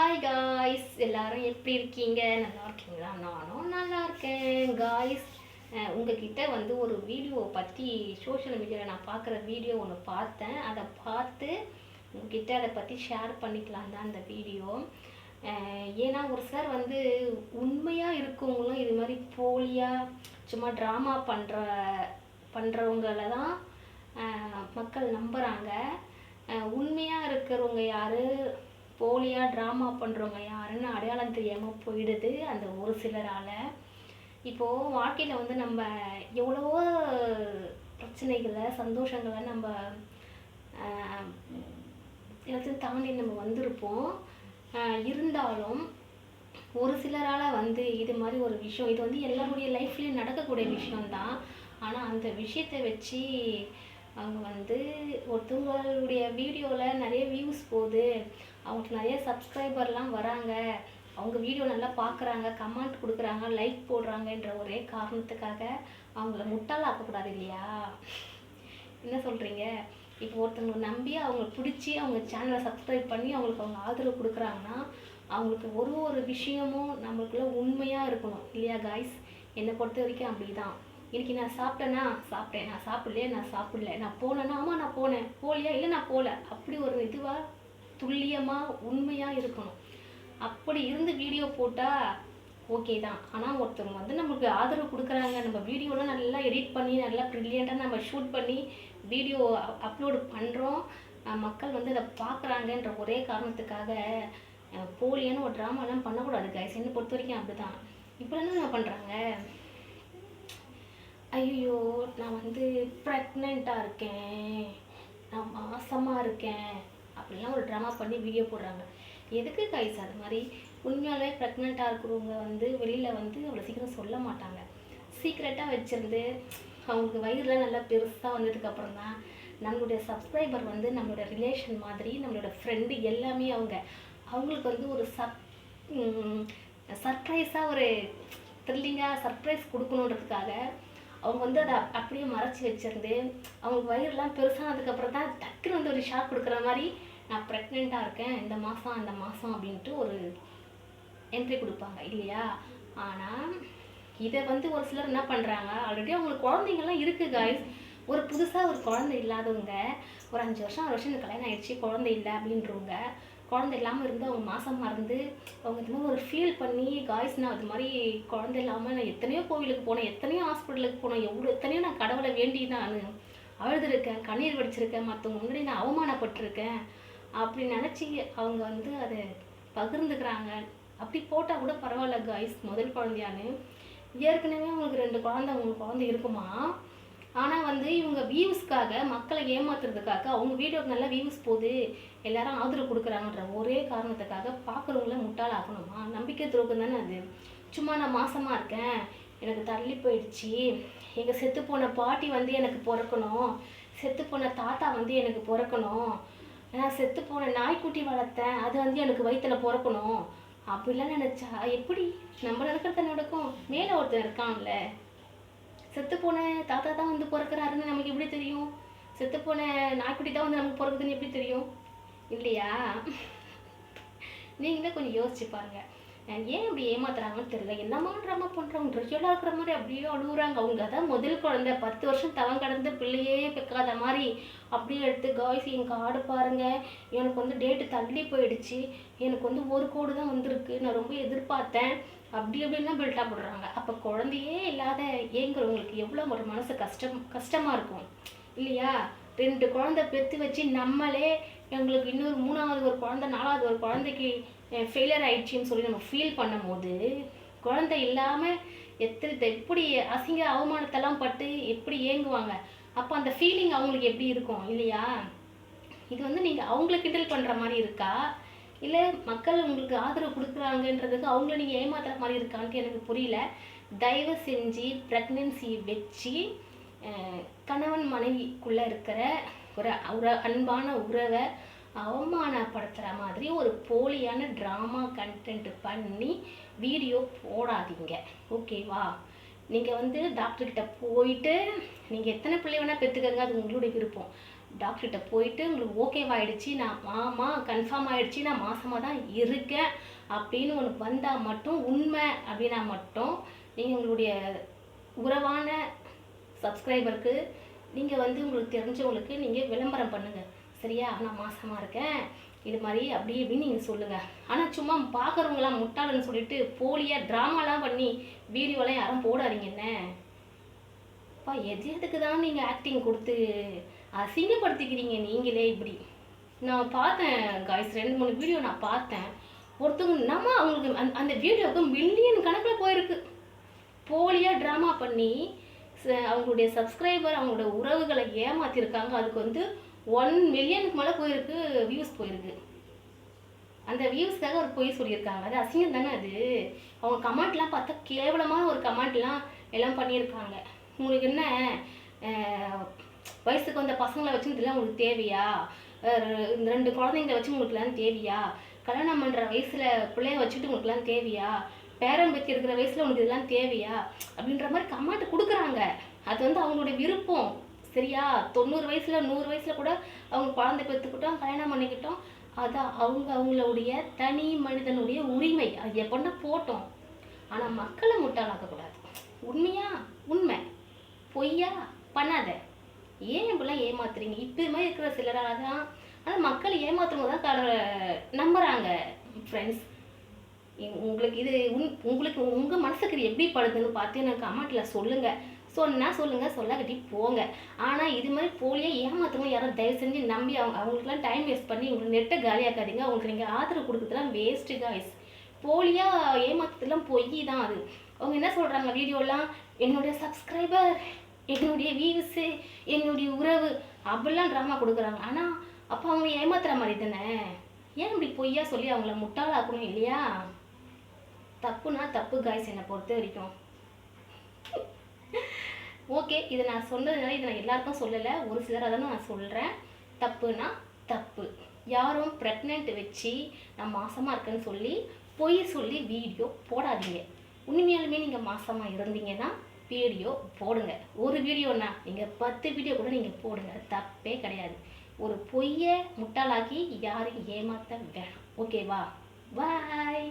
Hi guys எல்லாரும் எப்படி இருக்கீங்க? நல்லா இருக்கீங்களா? நானும் நல்லா இருக்கேன் காய்ஸ் உங்ககிட்ட வந்து ஒரு வீடியோ பற்றி சோஷியல் மீடியாவில் நான் பார்க்குற வீடியோ ஒன்று பார்த்தேன். அதை பார்த்து உங்ககிட்ட அதை பற்றி ஷேர் பண்ணிக்கலாம் தான் அந்த வீடியோ ஏன்னா ஒரு சிலர் வந்து உண்மையாக இருக்கவங்களும் இது மாதிரி போலியாக சும்மா ட்ராமா பண்ணுற பண்ணுறவங்கள தான் மக்கள் நம்புகிறாங்க உண்மையாக இருக்கிறவங்க யார்? போலியாக ட்ராமா பண்ணுறவங்க யாருன்னு அடையாளம் தெரியாமல் போயிடுது அந்த ஒரு சிலரால். இப்போது வாழ்க்கையில் வந்து நம்ம எவ்வளவோ பிரச்சனைகளை சந்தோஷங்களை நம்ம எல்லாத்தையும் தாண்டி நம்ம வந்திருப்போம். இருந்தாலும் ஒரு சிலரால் வந்து இது மாதிரி ஒரு விஷயம் இது வந்து எல்லாருடைய லைஃப்லேயும் நடக்கக்கூடிய விஷயம்தான். ஆனால் அந்த விஷயத்தை வச்சு அவங்க வந்து ஒருத்தவங்களுடைய வீடியோவில் நிறைய வியூஸ் போகுது. அவங்களுக்கு நிறைய சப்ஸ்கிரைபர்லாம் வராங்க. அவங்க வீடியோ நல்லா பார்க்குறாங்க கமெண்ட் கொடுக்குறாங்க லைக் போடுறாங்கன்ற ஒரே காரணத்துக்காக அவங்கள முட்டாளாக்கக்கூடாது இல்லையா? என்ன சொல்கிறீங்க இப்போ ஒருத்தவங்களை நம்பி அவங்கள பிடிச்சி அவங்க சேனலை சப்ஸ்கிரைப் பண்ணி அவங்களுக்கு அவங்க ஆதரவு கொடுக்குறாங்கன்னா அவங்களுக்கு ஒரு ஒரு விஷயமும் நம்மளுக்குள்ள உண்மையாக இருக்கணும். இல்லையா காய்ஸ் என்னை பொறுத்த வரைக்கும் அப்படி தான் இன்றைக்கி நான் சாப்பிட்டேன்னா சாப்பிட்டேன். நான் சாப்பிடலையே நான் சாப்பிடல. நான் போனேன்னா ஆமாம் நான் போனேன். போலியா இல்லை நான் போகல. அப்படி ஒரு இதுவாக துல்லியமாக உண்மையாக இருக்கணும். அப்படி இருந்து வீடியோ போட்டால் ஓகே தான். ஆனால் ஒருத்தவங்க வந்து நம்மளுக்கு ஆதரவு கொடுக்குறாங்க. நம்ம வீடியோலாம் நல்லா எடிட் பண்ணி நல்லா ப்ரில்லியண்ட்டாக நம்ம ஷூட் பண்ணி வீடியோ அப்லோடு பண்ணுறோம் மக்கள் வந்து அதை பார்க்குறாங்கன்ற ஒரே காரணத்துக்காக போலியான ஒரு ட்ராமாலாம் பண்ணக்கூடாது கைஸ் என்னை பொறுத்த வரைக்கும் அப்படி தான் இப்போ என்ன பண்ணுறாங்க ஐயோ நான் வந்து ப்ரெக்னெண்ட்டாக இருக்கேன். நான் மாசமாக இருக்கேன். அப்படிலாம் ஒரு ட்ராமா பண்ணி வீடியோ போடுறாங்க. எதுக்கு கைஸ் அது மாதிரி உண்மையாலே ப்ரெக்னெண்ட்டாக இருக்கிறவங்க வந்து வெளியில் வந்து அவ்வளோ சீக்கிரம் சொல்ல மாட்டாங்க. சீக்ரெட்டாக வச்சுருந்து அவங்களுக்கு வயிறுலாம் நல்லா பெருசாக வந்ததுக்கப்புறம் தான் நம்மளுடைய சப்ஸ்கிரைபர் வந்து நம்மளோட ரிலேஷன் மாதிரி நம்மளோட ஃப்ரெண்டு எல்லாமே அவங்க அவங்களுக்கு வந்து ஒரு சப் சர்ப்ரைஸாக ஒரு த்ரில்லிங்காக சர்ப்ரைஸ் கொடுக்கணுன்றதுக்காக அவங்க வந்து அதை அப்படியே மறைச்சி வச்சிருந்து அவங்க வயிறுலாம் பெருசானதுக்கப்புறம் தான் டக்குன்னு வந்து ஒரு ஷாக் கொடுக்குற மாதிரி நான் ப்ரெக்னெண்ட்டாக இருக்கேன் இந்த மாதம் அந்த மாதம் அப்படின்ட்டு ஒரு என்ட்ரி கொடுப்பாங்க இல்லையா? ஆனால் இதை வந்து ஒரு சிலர் என்ன பண்ணுறாங்க ஆல்ரெடி அவங்களுக்கு குழந்தைங்கள்லாம் இருக்குது காய்ஸ் ஒரு புதுசாக ஒரு குழந்தை இல்லாதவங்க ஒரு அஞ்சு வருஷம் ஆறு வருஷம் எனக்கு கல்யாணம் ஆயிடுச்சு குழந்தை இல்லை அப்படின்றவங்க குழந்தை இல்லாமல் இருந்து அவங்க மாதம் மறந்து அவங்க இது மாதிரி ஒரு ஃபீல் பண்ணி காய்ஸ் நான் அது மாதிரி குழந்தை இல்லாமல் நான் எத்தனையோ கோவிலுக்கு போனேன் எத்தனையோ ஹாஸ்பிட்டலுக்கு போனேன் எவ்வளோ எத்தனையோ நான் கடவுளை வேண்டி தான் அழுதுருக்கேன் கண்ணீர் வடிச்சிருக்கேன் மற்றவங்க முன்னாடி நான் அவமானப்பட்டிருக்கேன் அப்படி நினச்சி அவங்க வந்து அதை பகிர்ந்துக்கிறாங்க. அப்படி போட்டால் கூட பரவாயில்ல கைஸ் முதல் குழந்தையான்னு. ஏற்கனவே அவங்களுக்கு ரெண்டு குழந்தை அவங்க குழந்தை இருக்குமா? ஆனால் வந்து இவங்க வியூஸ்க்காக மக்களை ஏமாத்துறதுக்காக அவங்க வீடியோக்கு நல்லா வியூஸ் போகுது எல்லாரும் ஆதரவு கொடுக்குறாங்கன்ற ஒரே காரணத்துக்காக பார்க்குறவங்கள முட்டாள் ஆகணுமா நம்பிக்கை துரோகம் தானே அது. சும்மா நான் மாசமாக இருக்கேன் எனக்கு தள்ளி போயிடுச்சு. எங்கள் செத்து போன பாட்டி வந்து எனக்கு பிறக்கணும். செத்து போன தாத்தா வந்து எனக்கு பிறக்கணும். நான் செத்து போன நாய்க்குட்டி வளர்த்தேன். அது வந்து எனக்கு வயித்துல பிறக்கணும். அப்படிலாம் நினச்சா எப்படி? நம்ம நடக்கிறத நடக்கும். மேலே ஒருத்தன் இருக்கான்ல. செத்து போன தாத்தா தான் வந்து பிறக்கிறாருன்னு நமக்கு எப்படி தெரியும்? செத்து போன நாய்க்குட்டி தான் வந்து நமக்கு பிறக்குதுன்னு எப்படி தெரியும்? இல்லையா? நீங்களே கொஞ்சம் யோசிச்சு பாருங்க. ஏன் இப்படி ஏமாத்துறாங்கன்னு தெரியல. என்னமா ட்ராமா பண்றவங்க ட்ரெஸ்ஸெல்லாம் இருக்கிற மாதிரி அப்படியே அழுகுறாங்க. அவங்க அதான் முதல் குழந்தை. பத்து வருஷம் தவம் கடந்து பிள்ளையே பெக்காத மாதிரி அப்படியே எடுத்து காய்ஸ் என் கார்டு பாருங்க. எனக்கு வந்து டேட்டு தள்ளி போயிடுச்சு. எனக்கு வந்து ஒரு கோடு தான் வந்திருக்கு. நான் ரொம்ப எதிர்பார்த்தேன். அப்படி அப்படின்லாம் பில்டாக போடுறாங்க அப்போ குழந்தையே இல்லாத ஏங்குறவங்களுக்கு எவ்வளோ ஒரு மனசு கஷ்டம் கஷ்டமாக இருக்கும். இல்லையா? ரெண்டு குழந்தை பெற்று வச்சு நம்மளே எங்களுக்கு இன்னொரு மூணாவது ஒரு குழந்தை நாலாவது ஒரு குழந்தைக்கு ஃபெயிலியர் ஆயிடுச்சுன்னு சொல்லி நம்ம ஃபீல் பண்ணும்போது குழந்தை இல்லாமல் எத்தனை எப்படி அசிங்க அவமானத்தெல்லாம் பட்டு எப்படி ஏங்குவாங்க? அப்போ அந்த ஃபீலிங் அவங்களுக்கு எப்படி இருக்கும்? இல்லையா? இது வந்து நீங்கள் அவங்கள கிண்டல் பண்ணுற மாதிரி இருக்கா? இல்லை மக்கள் உங்களுக்கு ஆதரவு கொடுக்குறாங்கன்றதுக்கு அவங்கள நீங்கள் ஏமாத்துற மாதிரி இருக்கான்ட்டு எனக்கு புரியல. தயவு செஞ்சு ப்ரெக்னென்சி வச்சு கணவன் மனைவிக்குள்ளே இருக்கிற ஒரு ஒரு அன்பான உறவை அவமானப்படுத்துகிற மாதிரி ஒரு போலியான ட்ராமா கண்டென்ட் பண்ணி வீடியோ போடாதீங்க. ஓகேவா நீங்கள் வந்து டாக்டர்கிட்ட போயிட்டு நீங்கள் எத்தனை பிள்ளை வேணால் பெற்றுக்கங்க அது உங்களுடைய விருப்பம். டாக்டர்கிட்ட போயிட்டு உங்களுக்கு ஓகேவாயிடுச்சு நான் ஆமாம் கன்ஃபார்ம் ஆகிடுச்சு நான் மாசமாக தான் இருக்கேன் அப்படின்னு ஒன்று வந்தால் மட்டும் உண்மை அப்படின்னா மட்டும் நீங்கள் உங்களுடைய உறவான சப்ஸ்கிரைபருக்கு நீங்கள் வந்து உங்களுக்கு தெரிஞ்சவங்களுக்கு நீங்கள் விளம்பரம் பண்ணுங்கள் சரியா? நான் மாசமாக இருக்கேன். இது மாதிரி அப்படி இப்படின்னு நீங்கள் சொல்லுங்கள் ஆனால் சும்மா பார்க்குறவங்களாம் முட்டாளன்னு சொல்லிட்டு போலியாக ட்ராமாலாம் பண்ணி வீடியோலாம் யாரும் போடாதீங்கண்ணே அப்பா எது எதுக்கு தான் நீங்கள் ஆக்டிங் கொடுத்து அசிங்கப்படுத்திக்கிறீங்க நீங்களே இப்படி. நான் பார்த்தேன் காய்ஸ் ரெண்டு மூணு வீடியோ நான் பார்த்தேன். ஒருத்தவங்க நம்ம அவங்களுக்கு அந்த அந்த வீடியோவுக்கு மில்லியன் கணக்கில் போயிருக்கு. போலியாக ட்ராமா பண்ணி ச- அவங்களுடைய சப்ஸ்கிரைபர் அவங்களோட உறவுகளை ஏமாத்திருக்காங்க. அதுக்கு வந்து ஒன் மில்லியனுக்கு மேலே போயிருக்கு வியூஸ் போயிருக்கு. அந்த வியூஸ்க்காக ஒரு பொய் சொல்லியிருக்காங்க. அது அசிங்கம் தானே அது? அவங்க கமெண்ட்லாம் பார்த்தா கேவலமான ஒரு கமெண்ட்லாம் எல்லாம் பண்ணியிருக்காங்க. உங்களுக்கு என்ன? வயசுக்கு வந்த பசங்களை வச்சு இதெல்லாம் உங்களுக்கு தேவையா? இந்த ரெண்டு குழந்தைங்கள வச்சு உங்களுக்குலாம் தேவையா? கல்யாணம் பண்ணுற வயசில் பிள்ளைய வச்சுட்டு உங்களுக்குலாம் தேவையா? பேரன் பற்றி இருக்கிற வயசில் உங்களுக்கு இதெல்லாம் தேவையா? அப்படின்ற மாதிரி கமெண்ட் கொடுக்குறாங்க. அது வந்து அவங்களுடைய விருப்பம். சரியா? தொண்ணூறு வயசுல நூறு வயசுல கூட அவங்க குழந்தை பெற்றுக்கிட்டோம் கல்யாணம் பண்ணிக்கிட்டோம். அதான் அவங்க அவங்களுடைய தனி மனிதனுடைய உரிமை. அது எப்படின்னா போட்டோம். ஆனால் மக்களை முட்டாளாக்கக்கூடாது. உண்மையா? உண்மை. பொய்யா? பண்ணாத. ஏன் இப்படிலாம் ஏமாத்துறீங்க? இப்போ மாதிரி இருக்கிற சிலராக தான் ஆனால் மக்களை போது தான் கடவுளை நம்புகிறாங்க ஃப்ரெண்ட்ஸ் உங்களுக்கு இது உன் உங்களுக்கு உங்கள் மனசுக்கு இது எப்படி படுதுன்னு பார்த்து எனக்கு கமெண்ட்டில் சொல்லுங்கள் சொன்னால் சொல்லுங்கள் சொல்லாக்கட்டி போங்க. ஆனால் இது மாதிரி போலியாக ஏமாத்துறவங்க யாரும் தயவு செஞ்சு நம்பி அவங்க அவங்களுக்குலாம் டைம் வேஸ்ட் பண்ணி உங்களுக்கு நெட்டை காலியாக்காதீங்க அவங்களுக்கு நீங்கள் ஆதரவு கொடுக்குறதுலாம் வேஸ்ட்டு காய்ஸ் போலியாக ஏமாத்துறதுலாம் பொய் தான் அது. அவங்க என்ன சொல்கிறாங்க வீடியோலாம் என்னுடைய சப்ஸ்கிரைபர் என்னுடைய வியூஸு என்னுடைய உறவு அப்படிலாம் ட்ராமா கொடுக்குறாங்க. ஆனால் அப்போ அவங்க ஏமாத்துற மாதிரி தானே? ஏன் இப்படி பொய்யா சொல்லி அவங்கள முட்டாளாக்கணும் இல்லையா? தப்புனா தப்பு காய்ஸ் என்னை பொறுத்த வரைக்கும். ஓகே இதை நான் சொன்னதுனால இதை நான் எல்லாருக்கும் சொல்லலை. ஒரு சிலர் தானே நான் சொல்கிறேன் தப்புனா தப்பு. யாரும் ப்ரெக்னென்ட் வச்சு நான் மாசமாக இருக்கேன்னு சொல்லி பொய் சொல்லி வீடியோ போடாதீங்க. உண்மையாலுமே நீங்கள் மாசமாக இருந்தீங்கன்னா வீடியோ போடுங்க. ஒரு வீடியோனா நீங்கள் பத்து வீடியோ கூட நீங்கள் போடுங்க. தப்பே கிடையாது. ஒரு பொய்யை முட்டாளாக்கி யாரையும் ஏமாற்ற வேணாம். ஓகேவா? பாய்